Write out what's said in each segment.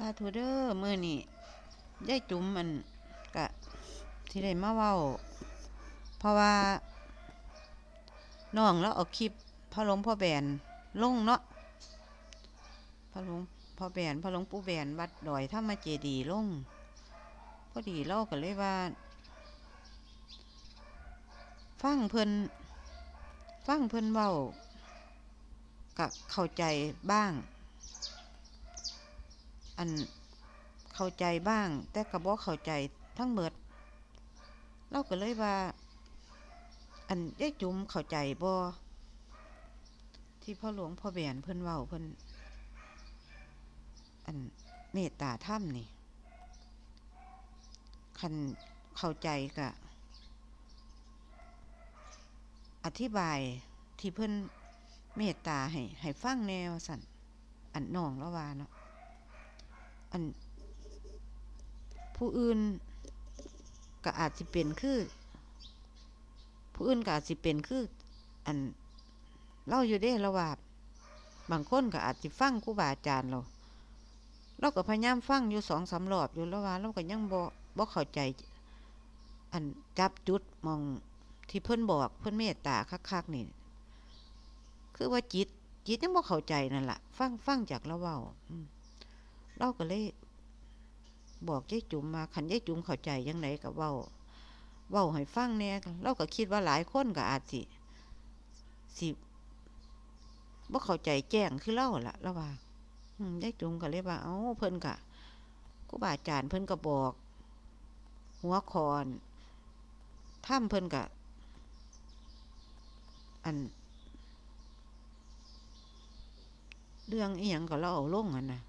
สาธุเด้อมือนี้ยายจุ๋มมันกะที่ได้มาเว้า เพราะว่าน้องแล้วเอาคลิปพ่อหลวงพ่อแบนลงเนาะพ่อหลวงพ่อแบนพ่อหลวงปู่แบนวัดดอยธรรมาเจดีลงพอดีเราก็เลยว่า ฟังเพิ่นฟังเพิ่นเว้ากะเข้าใจบ้าง อันเข้าใจบ้าง แต่ก็บ่เข้าใจทั้งหมดเราก็เลยว่า อันได้จุ๋มเข้าใจบ่ที่พ่อหลวงพ่อแบนเพิ่นเว้าเพิ่นอันเมตตาธรรมนี่คันเข้าใจกะ อธิบายที่เพิ่นเมตตาให้ให้ฟังแนวสันอันน้องละวาเนาะ อันผู้อื่นก็อาจสิเป็นคือ ผู้อื่นก็อาจสิเป็นคือ อันเล่าอยู่เด้ละว่าบางคนก็อาจสิฟังครูบาอาจารย์เราเราก็พยายามฟังอยู่สองสามรอบอยู่แล้วว่าเราก็ยังบ่บ่เข้าใจ อันจับจุดมองที่เพิ่อนบอกเพิ่อนเมตตาคักๆนี่ คือว่าจิตจิตยังบ่เข้าใจนั่นแหละฟังฟังจากเราเว้าอืม เราก็เลยบอกยายจุ๋มมาขันยายจุ๋มเข้าใจยังไงกับเว้าเว้าให้ฟังเนี่ยเราก็คิดว่าหลายคนก็อาจสิสิบ่เข้าใจแจ้งคือเล่าละแล้วว่ายายจุ๋มก็เลยว่า เอ้าเพิ่นกะครูบาอาจารย์เพิ่นก็บอก หัวคอนถ้ำเพิ่นกะอัน เรื่องอีหยังก็เราเอาลงอันนะ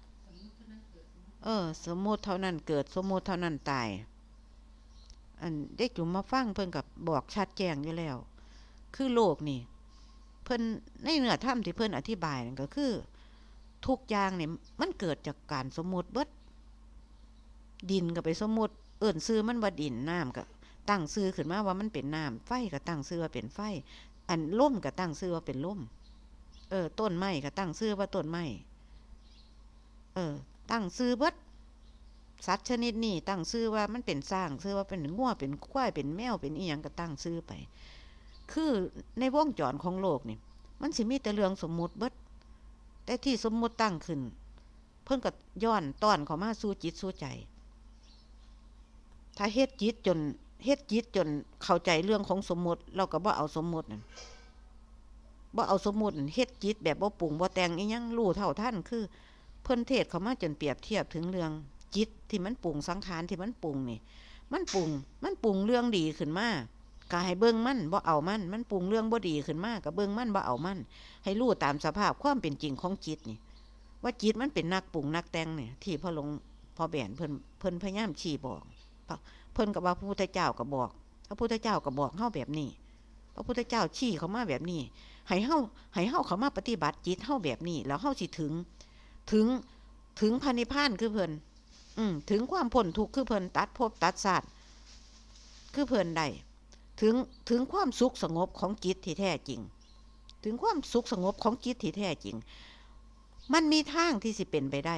ออ สมมุติเท่านั้นเกิด สมมุติเท่านั้นตาย อันได้จุ๋มมาฟังเพิ่นกับบอกชัดแจ้งอยู่แล้ว คือโลกนี่ เพิ่นในเนื้อถ้ำที่เพิ่นอธิบายนั่นก็คือ ทุกอย่างเนี่ยมันเกิดจากการสมมุติเบิดดินก็ไปสมมุติ เอิ่นซื้อมันว่าดินน้ำก็ตั้งซื้อขึ้นมาว่ามันเป็นน้ำไฟก็ตั้งซื้อว่าเป็นไฟ อันล่มก็ตั้งซื้อว่าเป็นล่มเออ ต้นไม้ก็ตั้งซื้อว่าต้นไม้เออ ตั้งซื้อเบิด สัตว์ชนิดนี้ตั้งซื้อว่ามันเป็นสร้างซื้อว่าเป็นงัวเป็นควายเป็นแมวเป็นอีหยังก็ตั้งซื้อไป คือในวงจรของโลกนี่ มันสิมีแต่เรื่องสมมุติเบิดแต่ที่สมมุติตั้งขึ้น เพิ่นก็ย้อนต้อนเขามาสู่จิตสู่ใจ ถ้าเฮ็ดจิตจนเฮ็ดจิตจนเข้าใจเรื่องของสมมุติ เราก็บ่เอาสมมุตินั่นบ่เอาสมมุติเฮ็ดจิตแบบบ่ปรุงบ่แต่งอีหยังรู้เท่าทันคือ เพิ่นเทศเขามาจนเปรียบเทียบถึงเรื่อง จิตที่มันปรุงสังขารที่มันปรุงนี่ มันปรุง มันปรุงเรื่องดีขึ้นมาก็ให้เบิ่งมันบ่เอามัน มันปรุงเรื่องบ่ดีขึ้นมาก็เบิ่งมันบ่เอามัน ให้รู้ตามสภาพความเป็นจริงของจิตนี่ ว่าจิตมันเป็นนักปรุงนักแต่งเนี่ย ที่พระหลวงพ่อแบนเพิ่นเพิ่นพยายามชี้บอกเพิ่นก็ว่าพระพุทธเจ้าก็บอก พระพุทธเจ้าก็บอกเฮาแบบนี้ พระพุทธเจ้าชี้เขามาแบบนี้ ให้เฮาให้เฮาเขามาปฏิบัติจิตเฮาแบบนี้ แล้วเฮาสิถึง ถึงถึงพันิพพานคือเพิ่น อืมถึงความพ้นทุกข์คือเพิ่นตัดภพตัดศาสตร์คือเพิ่นได้ถึงถึงความสุขสงบของจิตที่แท้จริง ถึงความสุขสงบของจิตที่แท้จริง มันมีทางที่สิเป็นไปได้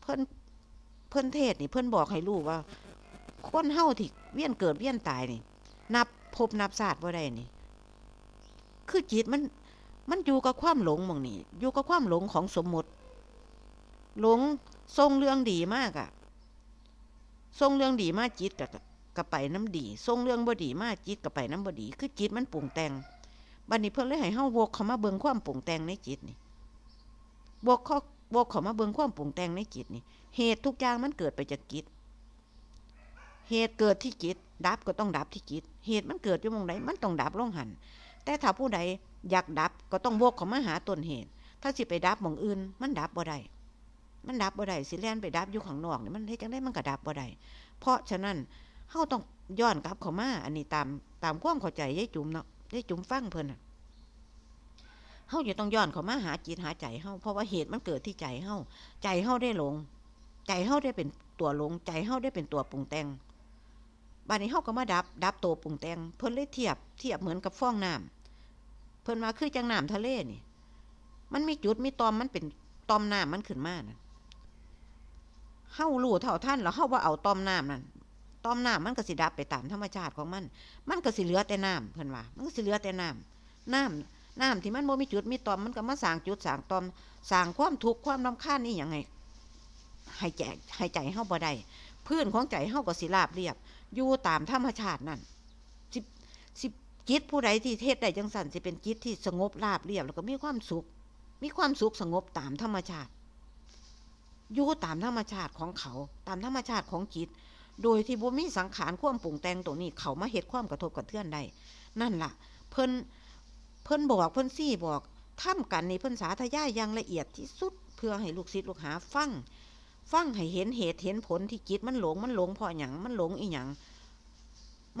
เพิ่นเพิ่นเทศนี่เพิ่นบอกให้รู้ว่า คนเฮาที่เวียนเกิดเวียนตายนี่ นับภพนับศาสตร์บ่ได้นี่ คือจิตมันมันอยู่กับความหลงมองนี่อยู่กับความหลงของสมมติ หลง ทรงเรื่องดีมากอะทรงเรื่องดีมากจิตกับกับไปน้ำดีทรงเรื่องบ่ดีมากจิตกับไปน้ำบ่ดี คือจิตมันปรุงแต่งบัดนี้เพิ่นเลยให้เฮาวกเขามาเบิ่งความปรุงแต่งในจิตนี่วกเขาวกเขามาเบิ่งความปรุงแต่งในจิตนี่ เหตุทุกอย่างมันเกิดไปจากจิต เหตุเกิดที่จิต ดับก็ต้องดับที่จิต เหตุมันเกิดอยู่หมองใดมันต้องดับลงหันแต่ถ้าผู้ใดอยากดับก็ต้องวกเขามาหาต้นเหตุ ถ้าสิไปดับมองอื่น มันดับบ่ได้ มันดับบ่ได้สิแล่นไปดับอยู่ข้างนอกนี่มันเฮ็ดจังได๋มันก็ดับบ่ได้เพราะฉะนั้นเฮาต้องย้อนกลับเข้ามาอันนี้ตามตามความเข้าใจยายจุ๋มเนาะยายจุ๋มฟังเพิ่นน่ะเฮาจะต้องย้อนเข้ามาหาจิตหาใจเฮาเพราะว่าเหตุมันเกิดที่ใจเฮาใจเฮาได้หลง ใจเฮาได้เป็นตัวหลง ใจเฮาได้เป็นตัวปรุงแต่งบัดนี้เฮาก็มาดับ ดับตัวปรุงแต่งเพิ่นเลยเทียบเทียบเหมือนกับฟองน้ำเพิ่นว่าคือจังน้ำทะเลนี่ มันมีจุดมีตอมมันเป็นตอมน้ำมันขึ้นมานะ เฮารู้เท่าท่านแล้วเฮาบ่าเอาต้อมน้ำนั่นต้อมน้ำมันก็สิดับไปตามธรรมชาติของมัน มันก็สิเหลือแต่น้ำเพิ่นว่า มันก็สิเหลือแต่น้ำน้ำน้ำที่มันบ่มีจุดมีตอมมันก็มาสร้างจุดสร้างตอมสร้างความทุกข์ความรำคาญนี่ยังไงให้แจกให้ใจเฮาบ่ได้พื้นของใจเฮาก็สิราบเรียบ อยู่ตามธรรมชาตินั่นสิสิจิตผู้ใดที่เทศได้จังสันสิเป็นจิตที่สงบราบเรียบแล้วก็มีความสุข มีความสุขสงบตามธรรมชาติ อยู่ตามธรรมชาติของเขา ตามธรรมชาติของจิต โดยที่บ่มีสังขารความปรุงแต่งตัวนี้เขามาเฮ็ดความกระทบกระเทือนได้ นั่นล่ะ เพิ่นเพิ่นบอกเพิ่นซี่บอกทำกันนี่เพิ่นสาธยายอย่างละเอียดที่สุด เพื่อให้ลูกศิษย์ลูกหาฟังฟังให้เห็นเหตุเห็นผลที่จิตมันหลงมันหลงเพราะหยังมันหลงอีหยัง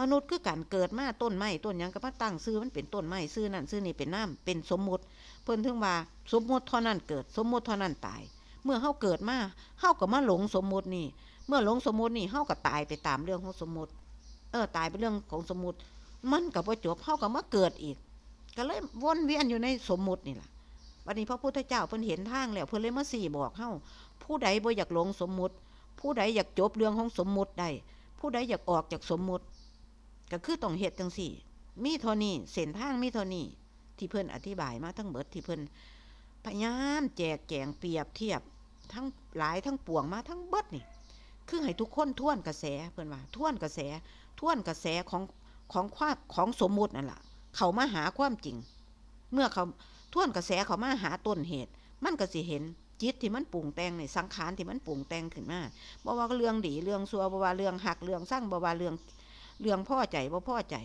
มนุษย์คือการเกิดมาต้นไม้ต้นยังก็มาตั้งซื้อมันเป็นต้นไม้ซื้อนั่นซื้อนี่เป็นน้ำเป็นสมมติ เพิ่นถึงว่าสมมติเท่านั้นเกิด สมมติเท่านั้นตาย เมื่อเฮาเกิดมาเฮาก็มาหลงสมมุตินี่ เมื่อหลงสมมุตินี่เฮาก็ตายไปตามเรื่องของสมมุติ เออตายไปเรื่องของสมมุติ มันก็บ่จบเฮาก็มาเกิดอีก ก็เลยวนเวียนอยู่ในสมมุตินี่แหละวันนี้พระพุทธเจ้าเพิ่นเห็นทางแล้วเพิ่นเลยมาสี่บอกเฮาผู้ใดบ่อยากหลงสมมุติ ผู้ใดอยากจบเรื่องของสมมุติได้ผู้ใดอยากออกจากสมมุติ ก็คือต้องเฮ็ดจังสี่ มีเท่านี้เส้นทางมีเท่านี้ที่เพิ่นอธิบายมาทั้งเบิดที่เพิ่น พยายามแจกแจงเปรียบเทียบทั้งหลายทั้งปวงมาทั้งเบิดนี่ คือให้ทุกคนท่วนกระแสเพิ่อนว่าท่วนกระแสท่วนกระแสของของความของสมมุตินั่นแหละเขามาหาความจริง เมื่อเขาท่วนกระแสเขามาหาต้นเหตุ มันก็สิเห็นจิตที่มันปรุงแต่งในสังขารที่มันปรุงแต่งขึ้นมาบ่ว่าเรื่องดีเรื่องซัวบ่ว่าเรื่องหักเรื่องสร้างบ่ว่าเรื่องเรื่องพ่อใจบ่พ่อใจ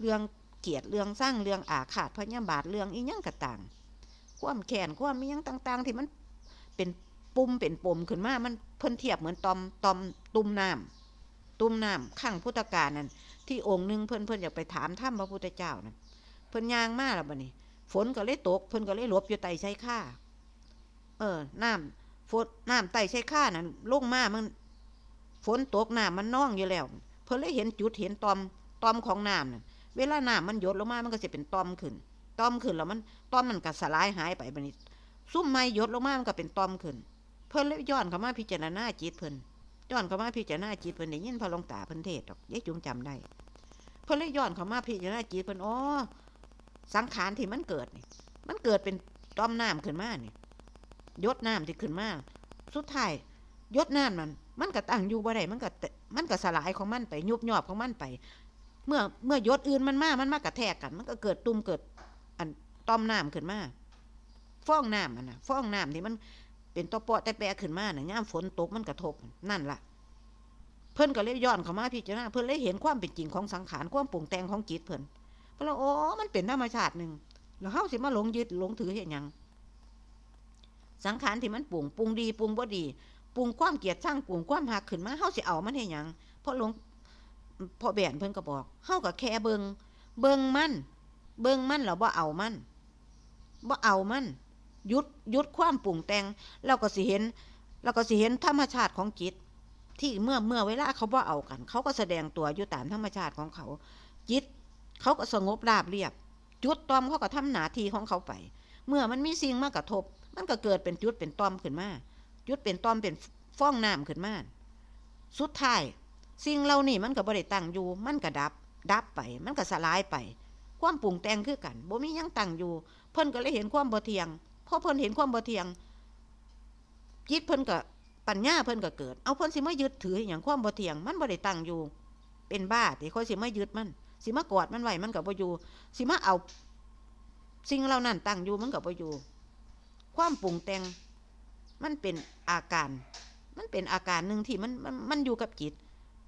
เรื่องเกียดเรื่องสร้างเรื่องอาฆาตพยาบาทเรื่องอีหยังกระต่าง ความแค้นความอียังต่าง ๆ ที่มันเป็นปุ่มเป็นปมขึ้นมา มันเพิ่นเทียบเหมือนตอมตอมตุ่มน้ำตุ่มน้ำข้างพุทธกาลนั่นที่องค์หนึ่งเพิ่นเพิ่นอยากไปถามถ้ำพระพุทธเจ้านั่นเพิ่นยางมากแล้วบัดนี้ฝนก็เลยตกเพิ่นก็เลยหลบอยู่ใต้ชายคาเออน้ำฝนน้ำใต้ชายคานั่นลงมามันฝนตกน้ำมันน่องอยู่แล้ว เพิ่นเลยเห็นจุดเห็นตอมตอมของน้ำนั่นเวลาน้ำมันหยดลงมามันก็จะเป็นตอมขึ้น ตอมขึ้นแล้วมันตอมมันก็สลายหายไปบัดนี้ซุ่มไม้ยดลงมามันก็เป็นตอมขึ้น เพิ่นเลยย้อนเข้ามาพิจารณาจิตเพิ่นย้อนเข้ามาพิจารณาจิตเพิ่นได้ยินพระลงตาเพิ่นเทศดอกยายจุ๋มจำได้ เพิ่นเลยย้อนเข้ามาพิจารณาจิตเพิ่นอ๋อสังขารที่มันเกิดนี่ มันเกิดเป็นต้อมน้ำขึ้นมานี่ยดน้ำที่ขึ้นมาสุดท้ายยดน้ำมัน มันก็ตั้งอยู่บ่ได้มันก็มันก็สลายของมันไปยุบยอบของมันไป เมื่อเมื่อยดอื่นมันมา มันมากระแทกกัน มันก็เกิดตุ่มเกิด อันต้อมน้ำขึ้นมาฟ้องน้ำมันนะฟ้องน้ำที่มันเป็นตอปอแต่แปรขึ้นมาน่ะย่ามฝนตกมันกระทบนั่นล่ะ เพิ่นก็เลยย้อนเข้ามาพิจารณาเพิ่นเลยเห็นความเป็นจริงของสังขารความปรุงแต่งของจิตเพิ่นเพิ่นว่าโอ้มันเป็นธรรมชาติหนึ่งแล้วเฮาสิมาหลงยึดหลงถือเห็นยังสังขารที่มันปรุงปรุงดีปรุงบ่ดีปรุงความเกลียดช่างปรุงความหักขึ้นมาเฮาสิเอามันเห็นยังเพราะหลงพอแบนเพิ่นก็บอกเฮาก็แค่เบิงเบิงมัน เบิงมันแล้วบ่เอามันบ่เอามันยุดยุดความปรุงแต่งเราก็สิเห็นเราก็สิเห็นธรรมชาติของจิต ที่เมื่อเมื่อเวลาเขาบ่เอากัน เขาก็แสดงตัวอยู่ตามธรรมชาติของเขา จิต เขาก็สงบราบเรียบ จุดตอมเขาก็ทำหนาทีของเขาไป เมื่อมันมีสิ่งมากระทบ มันก็เกิดเป็นจุดเป็นตอมขึ้นมาจุดเป็นตอมเป็นฟ้องน้ำขึ้นมาสุดท้ายสิ่งเหล่านี้มันก็บริตั้งอยู่ มันก็ดับ ดับไป มันก็สลายไป ความปรุงแต่งคือกันบ่มียังตั้งอยู่ เพิ่นก็เลยเห็นความบ่เทียงพอเพิ่นเห็นความบ่เทียงจิตเพิ่นก็ปัญญาเพิ่นก็เกิด เอาเพิ่นสิมายึดถืออย่างความบ่เทียง มันบ่ได้ตั้งอยู่ เป็นบ้าที่เขาสิมายึดมันสิมากอดมันไว้มันก็บ่อยู่สิมาเอาสิ่งเหล่านั้นตั้งอยู่มันก็บ่อยู่ ความปรุงแต่งมันเป็นอาการ มันเป็นอาการหนึ่งที่มันมันมันอยู่กับจิต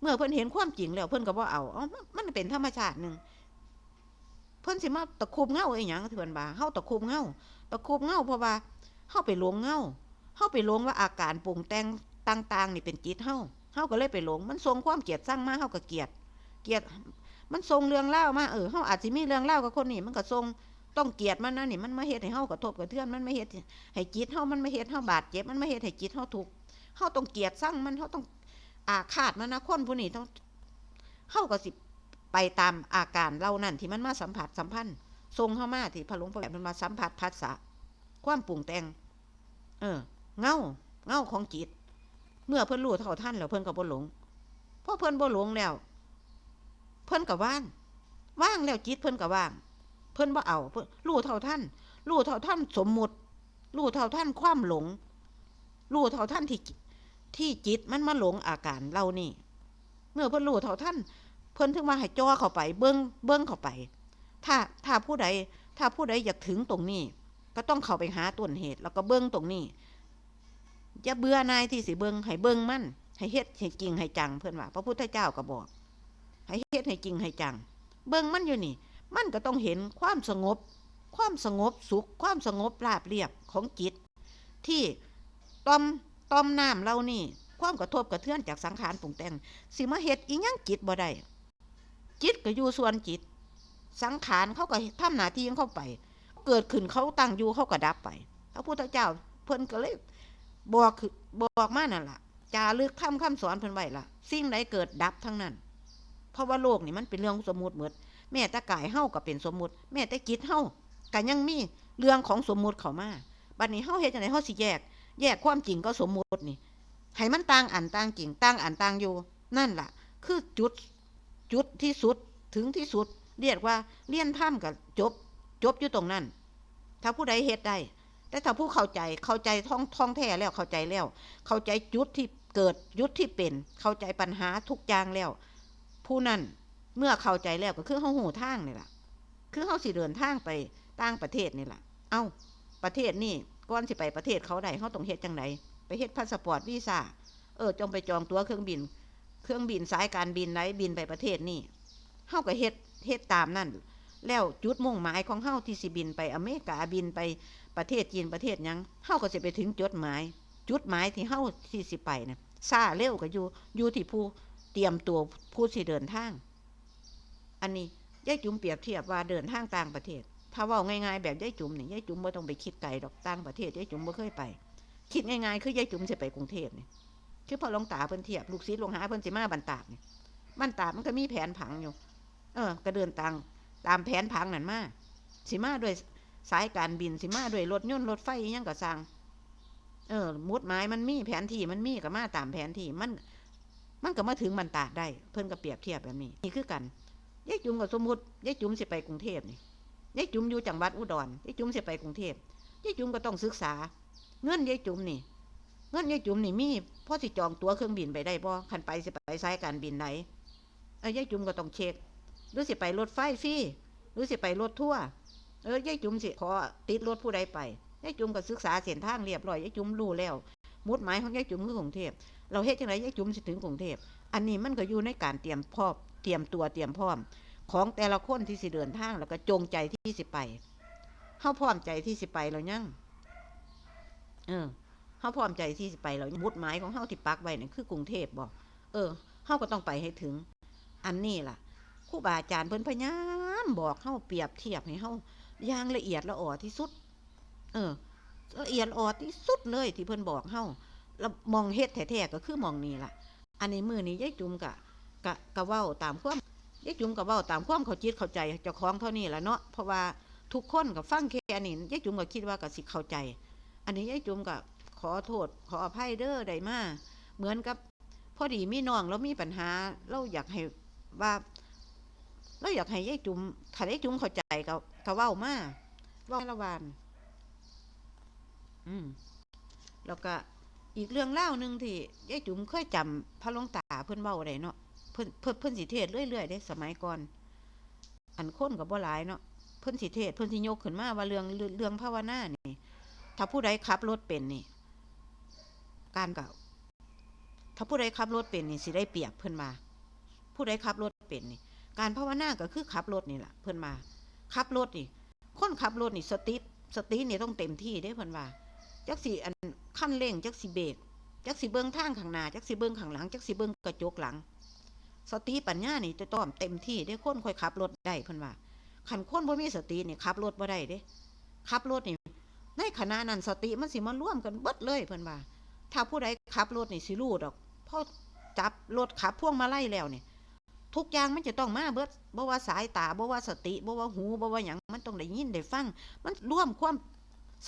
เมื่อเพิ่นเห็นความจริงแล้วเพิ่นก็บ่เอาอ๋อมันเป็นธรรมชาติหนึ่ง เพิ่นสิมาตะคุบเงาไอ้หยังที่เพิ่นบ่าเฮาตะคุบเงาตะคุบเงาเพราะว่าเฮาไปหลงเงาเฮาไปหลงว่าอาการปรุงแต่งต่างๆ นี่เป็นจิตเฮาเฮาก็เลยไปหลง มันทรงความเกลียดสร้างมาเฮาก็เกลียด เกลียด มันทรงเรื่องเล่ามาเออเฮาอาจสิมีเรื่องเล่ากับคนนี้มันก็ทรงต้องเกลียดมันนะนี่มันมาเฮ็ดให้เฮากระทบกระเทือนมันม่เฮ็ดให้จิตเฮามันม่เฮ็ดเฮาบาดเจ็บมันม่เฮ็ดให้จิตเฮาทุกข์เฮาต้องเกลียดสร้างมันเฮาต้องอาฆาตมันนะคนผู้นี้ต้องเฮาก็สิ ไปตามอาการเล่านั่นที่มันมาสัมผัสสัมพันธ์ทรงเข้ามาที่พระหลวงพ่อแบบมันมาสัมผัสพัสสะความปรุงแต่ง เออ เงาเงาของจิต เมื่อเพิ่นรู้เท่าท่านแล้วเพิ่นก็บ่หลงเพราะเพิ่นบ่หลงแล้ว เพิ่นก็ว่าง ว่างแล้วจิตเพิ่นก็ว่าง เพิ่นบ่เอาเพิ่นรู้เท่าท่านรู้เท่าท่านสมมุติรู้เท่าท่านความหลงรู้เท่าท่านที่ที่จิตมันมาหลงอาการเหล่านี้เมื่อเพิ่นรู้เท่าท่าน เพิ่นถึงว่าให้จ่อเข้าไป เบิ้งเบิ้งเข้าไป ถ้าถ้าผู้ใดถ้าผู้ใดอยากถึงตรงนี้ ก็ต้องเข้าไปหาต้นเหตุ แล้วก็เบิ้งตรงนี้อย่าเบื่อนายที่สิเบิ้งให้เบิ้งมั่นให้เฮ็ดให้จริงให้จังเพิ่นว่า พระพุทธเจ้าก็บอก ให้เฮ็ดให้จริงให้จัง เบิ้งมันอยู่นี่ มันก็ต้องเห็นความสงบ ความสงบสุข ความสงบราบเรียบของจิต ที่ตอมตอมน้ำเรานี่ ความกระทบกระเทือนจากสังขารปรุงแต่งสิมาเฮ็ดอีหยังจิตบ่ได้ จิตก็อยู่ส่วนจิต สังขารเขาก็ทำหน้าที่ของเขาไป เกิดขึ้นเขาตั้งอยู่เขาก็ดับไปพระพุทธเจ้าเพิ่นก็เลยบอกคือบอกมานั่นล่ะจารึกทำคำสอนเพิ่นไว้ล่ะ สิ่งใดเกิดดับทั้งนั้น เพราะว่าโลกนี่มันเป็นเรื่องสมมุติหมดแม้แต่กายเฮาก็เป็นสมมุติ แม้แต่จิตเฮาก็ยังมีเรื่องของสมมุติเข้ามาบัดนี้เฮาเฮ็ดจังไดเฮาสิแยก แยกความจริงก็สมมุตินี่ให้มันต่างอันต่างจริงต่างอันต่างอยู่ นั่นล่ะ คือจุด จุดที่สุดถึงที่สุด เรียกว่าเลี่ยนถ้ำกับจบ จบอยู่ตรงนั้น ถ้าผู้ใดเฮ็ดได้แต่ถ้าผู้เข้าใจเข้าใจท่องท่องแท้แล้วเข้าใจแล้ว เข้าใจจุดที่เกิดยุดที่เป็น เข้าใจปัญหาทุกอย่างแล้ว ผู้นั้นเมื่อเข้าใจแล้วก็คือเฮาหูทางนี่แหละคือเฮาสิเดินทางไปต่างประเทศนี่แหละเอ้า ประเทศนี่ก่อนสิไปประเทศเขาได้เฮาต้องเฮ็ดจังไดไปเฮ็ดพาสปอร์ตวีซ่าเออจงไปจองตั๋วเครื่องบิน เครื่องบินสายการบินไหนบินไปประเทศนี่เฮาก็เฮ็ดเฮ็ดตามนั่นแล้วจุดมุ่งหมายของเฮาที่สิบินไปอเมริกาบินไปประเทศจีนประเทศยังเฮาก็สิไปถึงจุดหมาย จุดหมายที่เฮาที่สิไปน่ะซาเร็วก็อยู่อยู่ที่ผู้เตรียมตัวผู้สิเดินทาง อันนี้ยายจุ๋มเปรียบเทียบว่าเดินทางต่างประเทศ ถ้าว้าง่ายๆแบบยายจุ๋มนี่ยายจุ๋มบ่ต้องไปคิดไกลดอกต่างประเทศยายจุ๋มบ่เคยไป คิดง่ายๆคือยายจุ๋มสิไปกรุงเทพเนี่ย คือพอลงตาเพิ่นเทียบลูกศิษย์ลงหาเพิ่นสิมาบันตาดนี่ยบันตาดมันก็มีแผนผังอยู่ เออ ก็เดินตามตามแผนผังนั่นมาสิมาด้วยสายการบินสิมาด้วยรถยนต์รถไฟอิหยังก็สั่งเออมุดหมายมันมีแผนที่มันมีก็มาตามแผนที่มัน มันก็มาถึงบันตาดได้ เพิ่นก็เปรียบเทียบแบบนี้นี่คือกันยายจุ๋มกับสมมุติยายจุ๋มสิไปกรุงเทพนี่ยายจุ๋มอยู่จังหวัดอุดรยายจุ๋มสิไปกรุงเทพยายจุ๋มก็ต้องศึกษา เงินยายจุ๋มนี่ เงินยายจุ๋มนี่มีพ่อสิจองตั๋วเครื่องบินไปได้บ่คันไปสิไปสายการบินไหนเอ้ยยายจุ๋มก็ต้องเช็คหรือสิไปรถไฟฟรีหรือสิไปรถทั่วเออยายจุ๋มสิขอติดรถผู้ใดไปยายจุ๋มก็ศึกษาเส้นทางเรียบร้อยยายจุ๋มรู้แล้วมุดหมายของยายจุ๋มคือกรุงเทพเราเฮ็ดจังไดยายจุ๋มสิถึงกรุงเทพอันนี้มันก็อยู่ในการเตรียมพร้อมเตรียมตัวเตรียมพร้อม ของแต่ละคนที่สิเดินทางแล้วก็จงใจที่สิไปเฮาพร้อมใจที่สิไปแล้วยังเออ เฮาพร้อมใจที่สิไปแล้วมุดหมายของเฮาที่ปักไว้นี่คือกรุงเทพบ่เออเฮาก็ต้องไปให้ถึง อันนี้ล่ะครูบาอาจารย์เพิ่นพยายามบอกเฮาเปรียบเทียบให้เฮาอย่างละเอียดละออที่สุด เออ ละเอียดละออที่สุดเลยที่เพิ่นบอกเฮาแล้วมองเฮ็ดแท้ๆก็คือมองนี่ล่ะ อันนี้มือนี้ยายจุ๋มกะกะกะเว้าตามความยายจุ๋มกะเว้าตามความเขาจิตเข้าใจเจ้าของเท่านี้ละเนาะเพราะว่าทุกคนก็ฟังแค่นี้ยายจุ๋มก็คิดว่าก็สิเข้าใจ อันนี้ยายจุ๋มก็ข อโทษ ขออภัยเด้อได้มาเหมือนกับพอดีมีน้องแล้วมีปัญหา เราอยากให้ว่า เราอยากให้ยายจุ๋มถ้ายายจุ๋มเข้าใจก็ก็เว้ามาเว้าละวานอืมแล้วก็อีกเรื่องเล่าหนึ่งที่ยายจุ๋มเคยจำพระลงตาเพิ่นเว้าได้เนาะเพิ่นเพิ่นเพิ่นสิเทศเรื่อยๆได้สมัยก่อน อันค้นกับบ่หลายเนาะเพิ่นสิเทศเพิ่นสิยกขึ้นมาว่าเรื่องเรื่องภาวนานี่ ถ้าผู้ใดขับรถเป็นนี่ การก่าถ้าผู้ใดขับรถเป็นนี่สิได้เปรียบเพิ่นมา ผู้ใดขับรถเป็นนี่ การภาวนาก็คือขับรถนี่แหละเพิ่นมาขับรถนี่คนขับรถนี่สติสตินี่ต้องเต็มที่เด้เพิ่นว่าจักสิอันขั้นเร่งจักสิเบรกจักสิเบิ้งทางข้างหน้าจักสิเบิ้งข้างหลังจักสิเบิ้งกระจกหลัง สติปัญญานี่จะต้องเต็มที่ได้คนค่อยขับรถได้เพิ่นว่าขันคนบ่มีสตินี่ขับรถบ่ได้เด้ขับรถนี่ในขณะนั้นสติมันสิมาร่วมกันเบิดเลยเพิ่นว่า ถ้าผู้ใดขับรถนี่สิรู้ดอกพอจับรถขับพ่วงมาไล่แล้วเนี่ยทุกอย่างมันจะต้องมาเบิดบ่ว่าสายตาบ่ว่าสติบ่ว่าหูบ่ว่าหยังมันต้องได้ยินได้ฟัง มันร่วมความ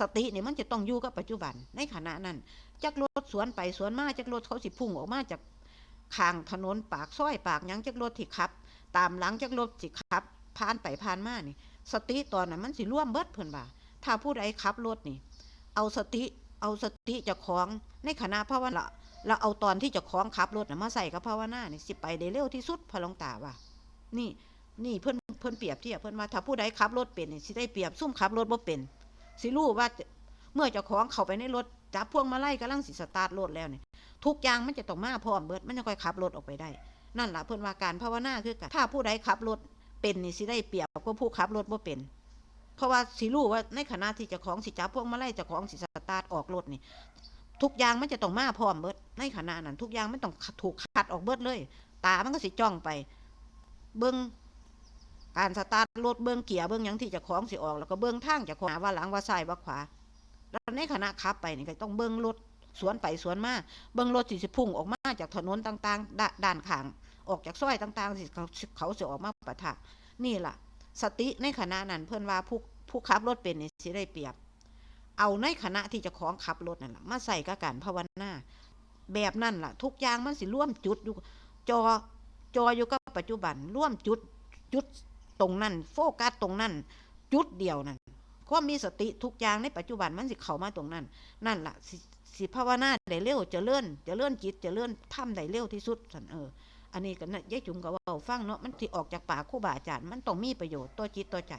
สติเนี่ยมันจะต้องอยู่กับปัจจุบันในขณะนั้นจักรถสวนไปสวนมาจักรถเขาสิพุ่งออกมาจากข้างถนนปากซอยปากยังจักรถที่ขับ ตามหลังจักรถสิขับผ่านไปผ่านมานี่ สติตอนนั้นมันสิร่วมเบิดเพิ่อนบ่าถ้าผู้ใดขับรถนี่ เอาสติ เอาสติจะของในขณะภาวนาแล้วเอาตอนที่จะของขับรถนะมาใส่กับภาวนาเนี่ยสิไปได้เร็วที่สุดพะลงตาว่า นี่ นี่เพิ่อนเพิ่อนเปรียบเทียบเพิ่อนว่าถ้าผู้ใดขับรถเป็นเนี่ยสิได้เปรียบซุ่มขับรถบ่เป็นสิรู้ว่าเมื่อเจ้าของเข้าไปในรถจับพวงมาไลัยกำลังสิสตาร์ทรถแล้วเนี่ยทุกอย่างมันจะต้องมาพร้อมเบิดมันจะค่อยขับรถออกไปได้ นั่นแหละเพิ่อนว่าการภาวนาคือกันถ้าผู้ใดขับรถเป็นนี่สิได้เปรียบกว่าผู้ขับรถบ่เป็น เพราะว่าสิรู้ว่าในขณะที่จ้าของสิจับพวงมาไลัยเจ้าของสิสตาร์ทออกรถนี่ ทุกอย่างมันจะต้องมาพร้อมเบิด ในขณะนั้นทุกอย่างมันต้องถูกขัดออกเบิดเลย ตามันก็สิจ้องไป เบิ้งการสตาร์ทรถเบิ้งเกียร์เบิ้งยังที่จะของสิออกแล้วก็เบิ้งทางจะของว่าหลังว่าซ้ายว่าขวา แล้วในขณะขับไปนี่ก็ต้องเบิ้งรถสวนไปสวนมาเบิ้งรถสิสิพุ่งออกมาจากถนนต่างๆด้าด้านข้างออกจากซอยต่าง ๆ สิเขาเขาสิออกมาปะทะนี่ล่ะ สติในขณะนั้นเพื่อนว่าผู้ผู้ขับรถเป็นนี่สิได้เปรียบ เอาในขณะที่จะของขับรถนั่นแหละมาใส่กับการภาวนาแบบนั่นล่ะ ทุกอย่างมันสิร่วมจุดอยู่จอจออยู่กับปัจจุบันร่วมจุดจุดตรงนั้น โฟกัสตรงนั้น จุดเดียวนั่นความมีสติทุกอย่างในปัจจุบันมันสิเข้ามาตรงนั้น นั่นล่ะสิภาวนาได้เร็วจะเลื่อนจะเลื่อนจิตจะเลื่อนทำได้เร็วที่สุดสันเออ อันนี้ก็นะยายจุ๋มก็ว่าฟังเนาะมันที่ออกจากปากครูบาอาจารย์มันต้องมีประโยชน์ต่อจิตต่อใจ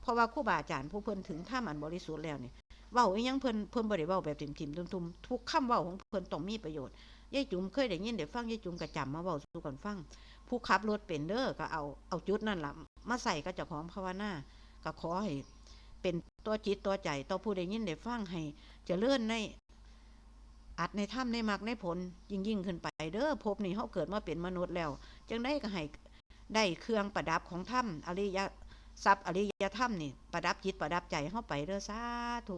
เพราะว่าครูบาอาจารย์ผู้เพิ่นถึงถ้ามันบริสุทธิ์แล้วนี่เว้าอีหยังเพิ่นเพิ่นบ่ได้เว้าแบบถิ่มๆทุ่มๆทุกคำเว้าของเพิ่นต้องมีประโยชน์ยายจุ๋มเคยได้ยินได้ฟังยายจุ๋มก็จำมาเว้าสู่กันฟัง ผู้ขับรถเป็นเด้อก็เอาเอาจุดนั่นล่ะมาใส่กับเจ้าของภาวนาก็ขอให้เป็นตัวจิตตัวใจต่อผู้ได้ยินได้ฟังให้จะเจริญใน อัดในถ้ำในมักในผลยิ่งยิ่งขึ้นไปเด้อพบนี่เขาเกิดมาเป็นมนุษย์แล้วจังได้ก็ให้ได้เครื่องประดับของถ้ำอริยทรัพย์อริยธรรมนี่ประดับจิตประดับใจเข้าไปเด้อสาธุ